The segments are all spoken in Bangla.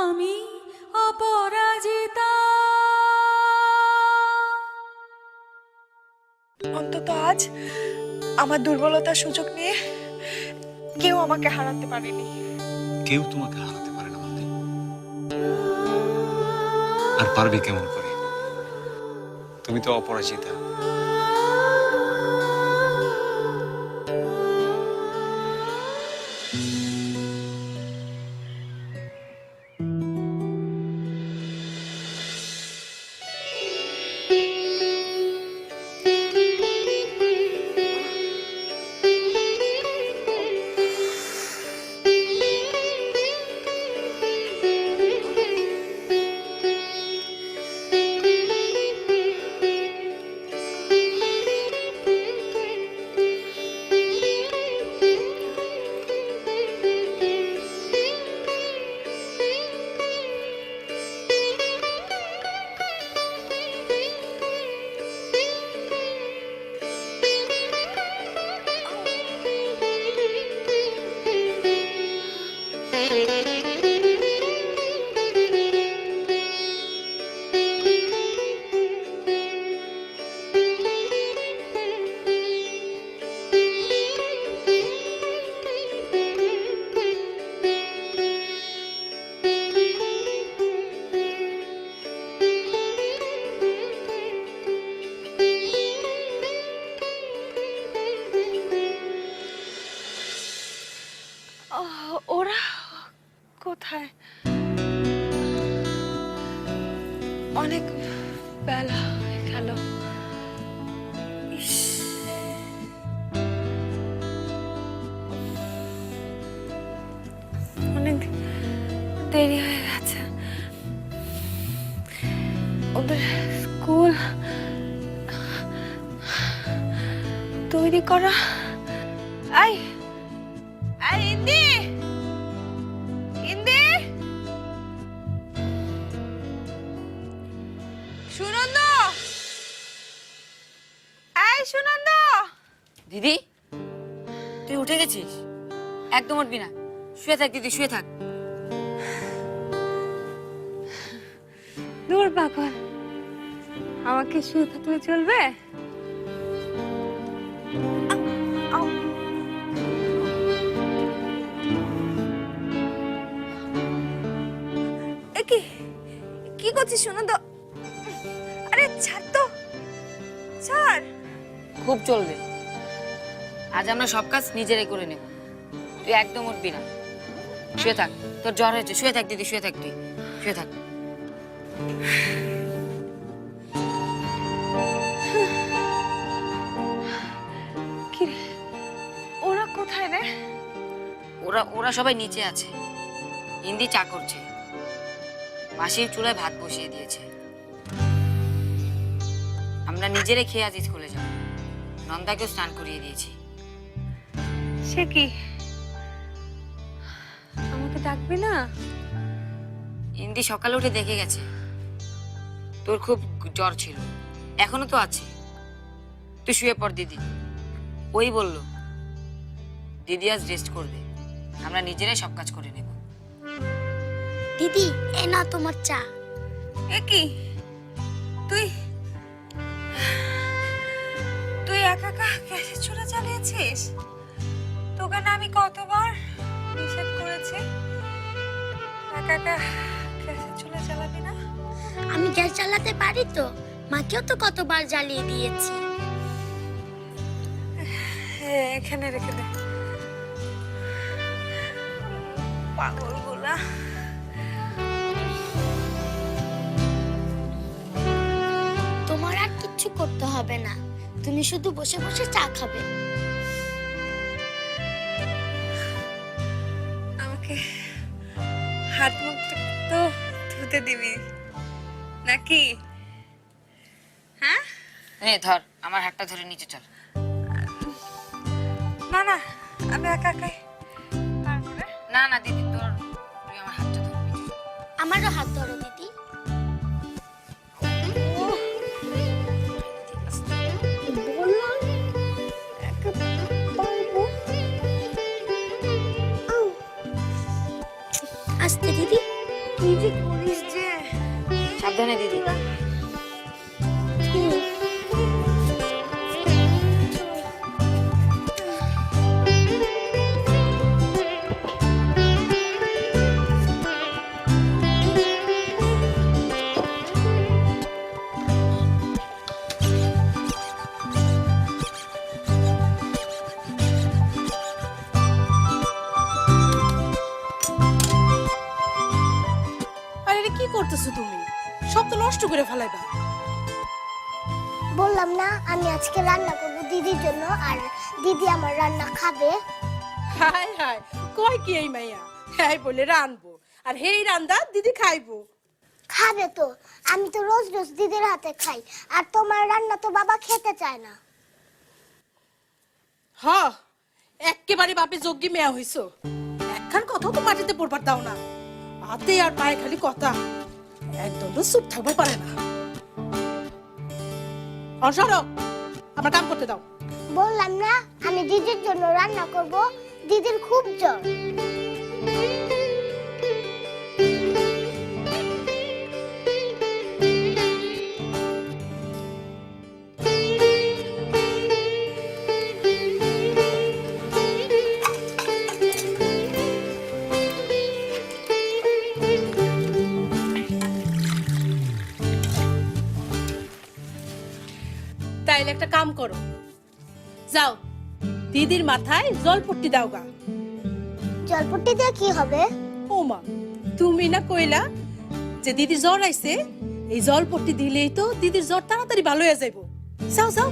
আমি অপরাজিতা। অন্তত আজ আমার দুর্বলতার সুযোগ নিয়ে কেউ আমাকে হারাতে পারেনি। কেউ তোমাকে হারাতে পারে না আর পারবে কেমন করে? তুমি তো অপরাজিতা। অনেক বেলা। দিদি? তুই উঠে গেছিস? একদম উঠবি না। শুয়ে থাক দিদি শুয়ে থাক। দূর পাগল। আমাকে শুয়ে থাকলে চলবে? কি কি করছিস তো? আরে ছাড় তো। ছাড়। খুব চলবে। আজ আমরা সব কাজ নিজেরাই করে নেব। তুই একদম উঠবি না। শুয়ে থাক। তোর জ্বর হয়েছে। শুয়ে থাক দিদি শুয়ে থাক তুই। শুয়ে থাক। কি ওরা কোথায় রে? ওরা ওরা সবাই নিচে আছে। হিন্দি চা করছে। মাসির চুলায় ভাত বসিয়ে দিয়েছে। আমরা নিজেরাই খেয়ে আজ স্কুলে যাব। নন্দাকেও স্নান করিয়ে দিয়েছি। সে কি? আমাকে ডাকবি না? ইন্দি সকালে উঠে দেখে গেছে। তোর খুব জ্বর ছিল। এখনও তো আছে। তুই শুয়ে পড় দিদি। ওই বলল দিদি আজ রেস্ট করবে। আমরা নিজেরাই সব কাজ করে নেব। দিদি এ না তোমার চা। এ কি? তুই তুই একা একা গ্যাসের চুলা চালিয়েছিস? তোকে না আমি কতবার নিষেধ করেছি? একা একা চুলা চালাবি না? আমি গ্যাস চালাতে পারি তো? মাকেও তো কতবার জ্বালিয়ে দিয়েছি। এখানে রেখে দে। তোমার আর কিচ্ছু করতে হবে না। তুমি শুধু বসে বসে চা খাবে। হাত মুখ তো ধুতে দিবি। নাকি? হ্যাঁ? নে ধর আমার হাতটা ধরে নিচে চল। না না আমি একা একাই। না না দিদি তোর তুই আমার হাতটা ধর আমারও হাত ধরো। সাবধানে দিদি। করতেছো তুমি? সব তো নষ্ট করে ফেলাইবা। বললাম না আমি আজকে রান্না করব দিদির জন্য আর দিদি আমার রান্না খাবে। হাই হাই কয় কি এই মাইয়া? হ্যাঁ বলে রানবো আর হেই রান্দা দিদি খাইবো। খাবে তো আমি তো রোজ রোজ দিদির হাতে খাই আর তোমার রান্না তো বাবা খেতে চায় না। হ একেবারে বাপে যোগ্যী মেয়া হইছ। একখান কথাও তো মাটিতে পড়বার দাও না। হাতে আর পায়ে খালি কথা। একদম চুপ থাকবার পারে না। অসর আমার কাম করতে দাও। বললাম না, আমি দিদির জন্য রান্না করব। দিদির খুব জ্বর। একটা কাম করো। যাও দিদির মাথায় জলপট্টি দাও গা জলপট্টি দিয়ে কি হবে? ও মা তুমি না কইলা যে দিদি জ্বর আইছে এই জলপট্টি দিলেই তো দিদির জ্বর তাড়াতাড়ি ভালো হয়ে যাইব। যাও যাও।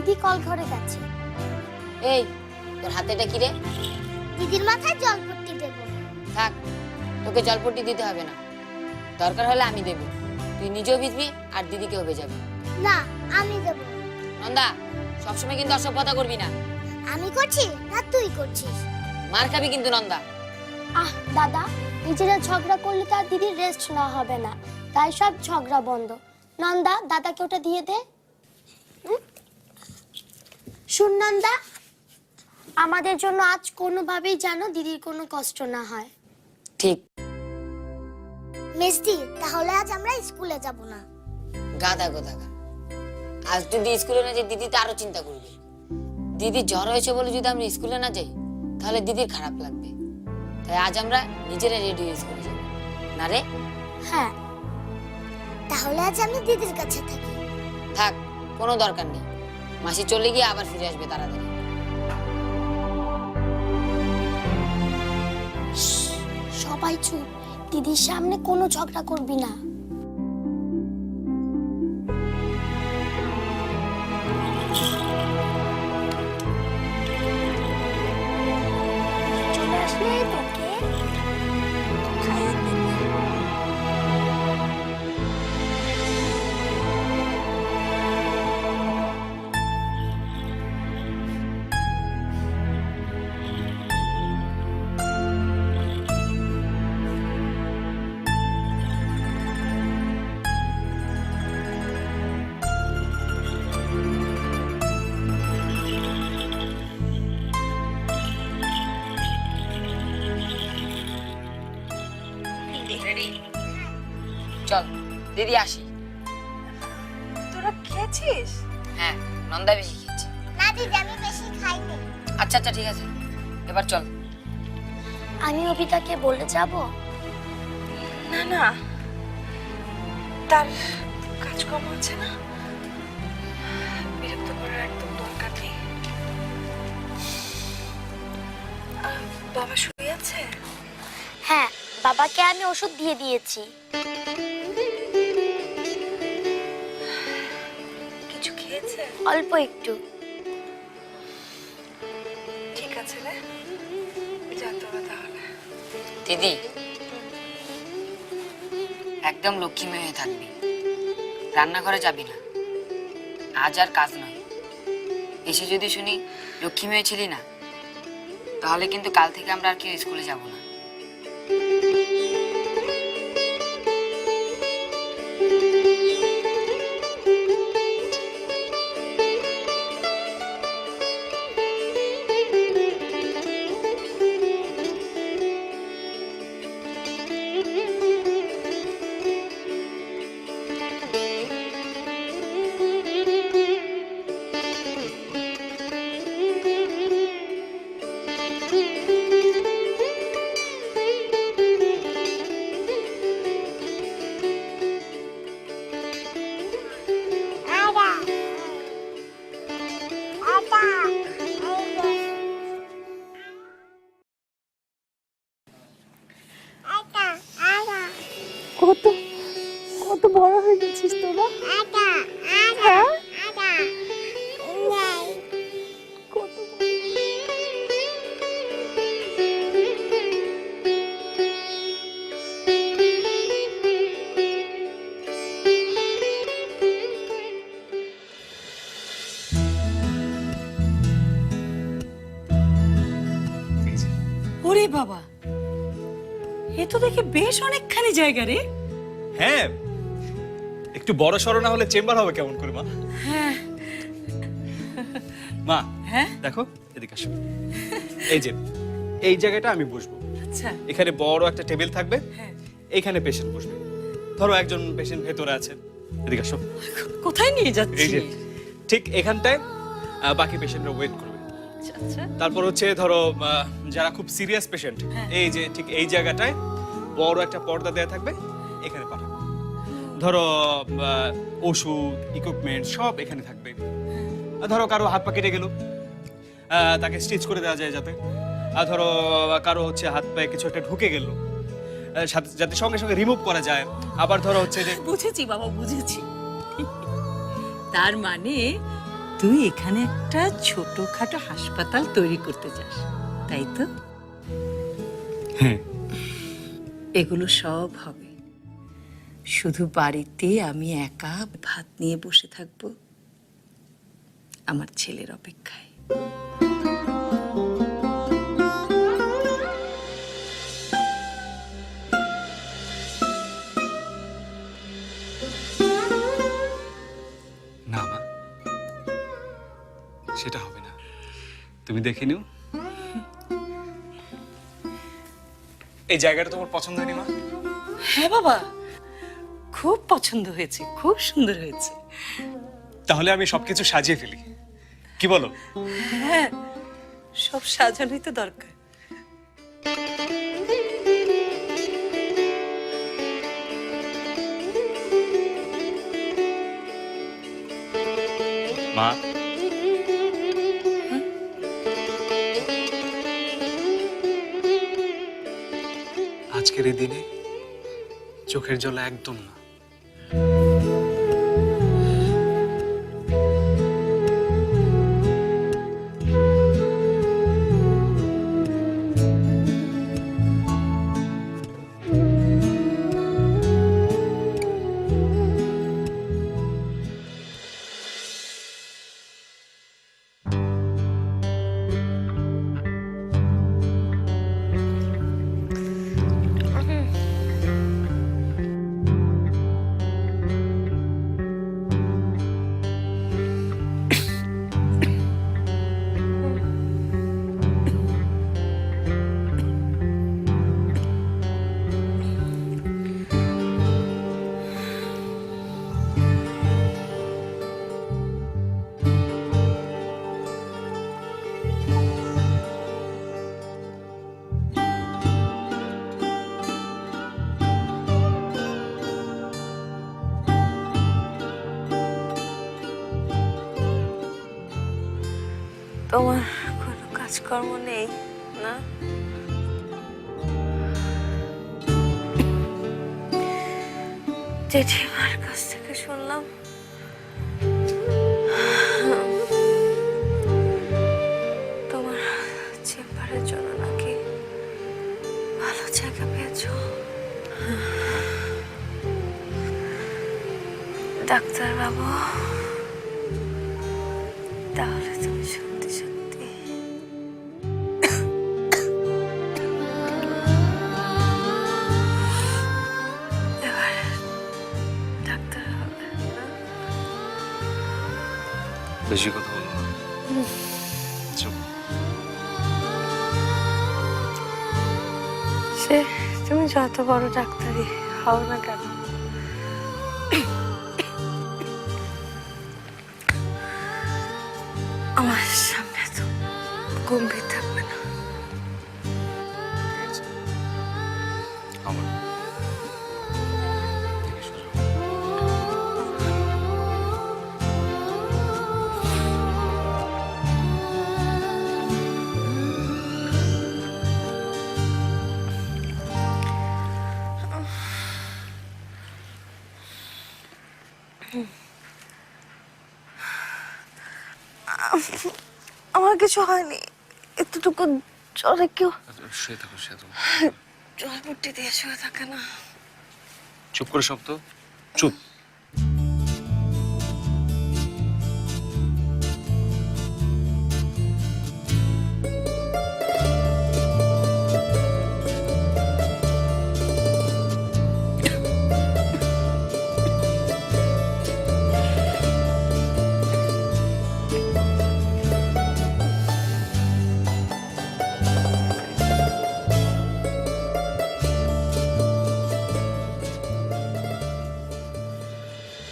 দিদি কল ঘরে গেছে। এই তোর হাতে এটা কি রে? দিদির মাথায় জলপট্টি দেবো। থাক তোকে জলপট্টি দিতে হবে না। দরকার হলে আমি দেব। তুই নিজেও ভিজবি আর দিদিকেও ভেজাবি। না আমি দেবো। নন্দা সবসময় কিন্তু অসভ্যতা করবি না। আমি করছি না তুই করছিস? মার খাবি কিন্তু নন্দা। আহ দাদা নিজেরা ঝগড়া করলে তার দিদির রেস্ট না হবে না। তাই সব ঝগড়া বন্ধ। নন্দা দাদাকে ওটা দিয়ে দে। হুম? শুন নন্দা আমাদের জন্য আজ কোনোভাবেই যেন দিদির কোনো কষ্ট না হয়। ঠিক। মিষ্টি তাহলে আজ আমরা স্কুলে যাব না। গাদা গোদাগা আজ যদি স্কুলে না যাই দিদি তো আরও চিন্তা করবে। দিদি জ্বর হয়েছে বলে যদি আমরা স্কুলে না যাই তাহলে দিদির খারাপ লাগবে। তাই আজ আমরা নিজেরা রেডি হয়ে স্কুলে যাব। না রে? হ্যাঁ। তাহলে আজ আমি দিদির কাছে থাকি। থাক কোনো দরকার নেই। মাসি চলে গিয়ে আবার ফিরে আসবে তাড়াতাড়ি। সবাই চুপ। দিদির সামনে কোনো ঝগড়া করবি না। চল দিদি আসি। তোরা খেয়েছিস? হ্যাঁ নন্দা বেশি খেয়েছে। না দিদি আমি বেশি খাইনি। আচ্ছা আচ্ছা ঠিক আছে। এবার চল। আমি অভিতাকে বলে যাব? না না। তার কাজকর্ম আছে না? বিরক্ত করার একদম দরকার নেই। বাবা শুয়ে আছে? হ্যাঁ বাবাকে আমি ওষুধ দিয়ে দিয়েছি। কিছু খেয়েছে? অল্প একটু। ঠিক আছে রে। যা তোরা তাহলে। দিদি একদম লক্ষ্মী মেয়ে হয়ে থাকবি। রান্নাঘরে যাবি না। আজ আর কাজ নয়। এসে যদি শুনি লক্ষ্মী মেয়ে ছিলি না তাহলে কিন্তু কাল থেকে আমরা আর কেউ স্কুলে যাব না। দেখি বেশ অনেকখানি জায়গা রে। হ্যাঁ একটু বড় সড়ো না হলে চেম্বার হবে কেমন করে মা? হ্যাঁ। মা হ্যাঁ? দেখো এদিকে আসো। এই যে এই জায়গাটা আমি বসবো। আচ্ছা। এখানে বড় একটা টেবিল থাকবে। হ্যাঁ। এইখানে পেশেন্ট বসবে। ধরো একজন পেশেন্ট ভেতরে আছে। এদিকে আসো। কোথায় নিয়ে এই যে ঠিক এখানটায় আহ, বাকি পেশেন্টরা ওয়েট করবে। আচ্ছা, আচ্ছা। তারপর হচ্ছে ধরো আহ, যারা খুব সিরিয়াস পেশেন্ট হ্যাঁ। এই যে ঠিক এই জায়গাটায় বড় একটা পর্দা দেয়া থাকবে এখানে পাঠাবো। ধরো ওষুধ ইকুইপমেন্ট সব এখানে থাকবে। ধরো কারও হাত পা কেটে গেল তাকে স্টিচ করে দেওয়া যায় যাতে। আর ধরো কারও হচ্ছে হাত পায়ে কিছু একটা ঢুকে গেল সাথে- যাতে সঙ্গে সঙ্গে রিমুভ করা যায়। আবার ধরো হচ্ছে যে বুঝেছি বাবা বুঝেছি। তার মানে তুই এখানে একটা ছোটখাটো হাসপাতাল তৈরি করতে চাস তাই তো? হ্যাঁ। এগুলো সব হবে। শুধু বাড়িতে আমি একা ভাত নিয়ে বসে থাকব, আমার ছেলের অপেক্ষায়। না সেটা হবে না। তুমি দেখে নিও। এই জায়গাটা তোমার পছন্দ হয়নি মা হ্যাঁ বাবা খুব পছন্দ হয়েছে খুব সুন্দর হয়েছে। তাহলে আমি সবকিছু সাজিয়ে ফেলি। কি বলো? হ্যাঁ সব সাজানোই তো দরকার। মা আজকের এই দিনে চোখের জল একদম না। তোমার কোনো কাজকর্ম নেই, না? জেঠিমার কাছ থেকে শুনলাম, তোমার চেম্বারের জন্য নাকি ভালো জায়গা পেয়েছ। ডাক্তার সে তুমি যত বড় ডাক্তারি হও না কেন? আমার সামনে তো গম্ভীর আমার কিছু হয়নি। এতটুকু জ্বরে কেউ শুয়ে থাকো শুয়ে থাকো। জল দিয়ে শুয়ে থাকে না। চুপ করে সব তো। চুপ।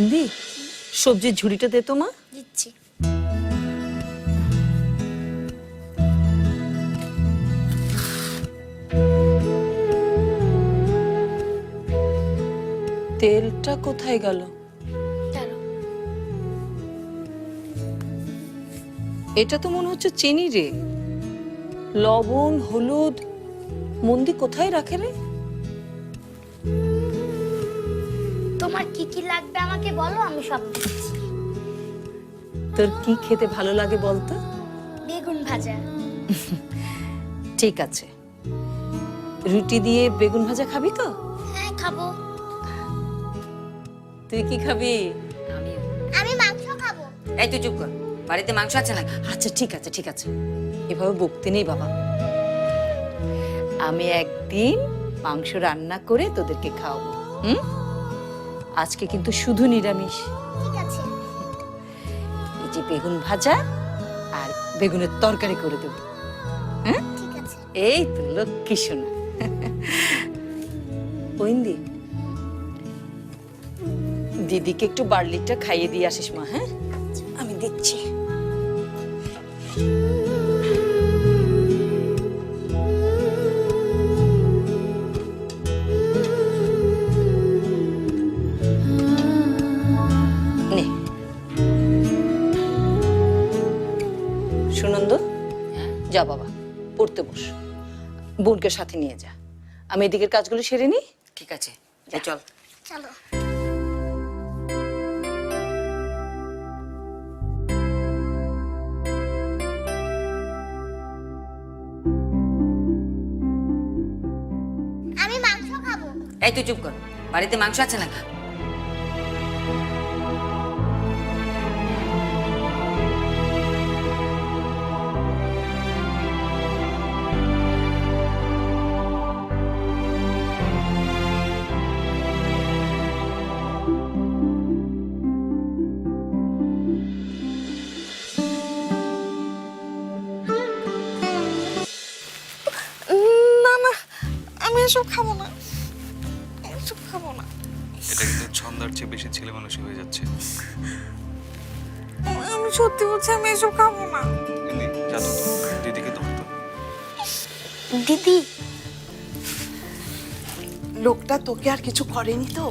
হিন্দি সবজির ঝুড়িটা দে তো মা। দিচ্ছি। তেলটা কোথায় গেল? এটা তো মনে হচ্ছে চিনি রে। লবণ হলুদ মন্দি কোথায় রাখে রে? তোমার কি কি লাগবে আমাকে বলো আমি সব দিচ্ছি। তোর কি খেতে ভালো লাগে বলতো? বেগুন ভাজা। ঠিক আছে। রুটি দিয়ে বেগুন ভাজা খাবি তো? হ্যাঁ খাব। তুই কি খাবি? আমি মাংস খাব। এই তুই চুপ কর। বাড়িতে মাংস আছে নাকি? আচ্ছা ঠিক আছে ঠিক আছে। এভাবে বকতে নেই বাবা। আমি একদিন মাংস রান্না করে তোদেরকে খাওয়াবো। হুম? আজকে কিন্তু শুধু নিরামিষ। ঠিক আছে। এই যে বেগুন ভাজা আর বেগুনের তরকারি করে দেব। হ্যাঁ? ঠিক আছে। এই তো লক্ষ্মী শোনা ওইন্দি দিদিকে একটু বার্লিটা খাইয়ে দিয়ে আসিস মা হ্যাঁ? আমি দিচ্ছি। যা বাবা পড়তে বস। বোনকে সাথে নিয়ে যা। আমি এদিকের কাজগুলো সেরে নিই? ঠিক আছে চল। চলো। আমি মাংস খাব। এই তুই চুপ কর। বাড়িতে মাংস আছে নাকি? আমি এসব খাব না। এসব খাব না। এটা কিন্তু ছন্দার চেয়ে বেশি ছেলে মানুষই হয়ে যাচ্ছে। আমি সত্যি বলছি আমি এসব খাব না। তো দিদিকে তো দিদি লোকটা তোকে আর কিছু করেনি তো?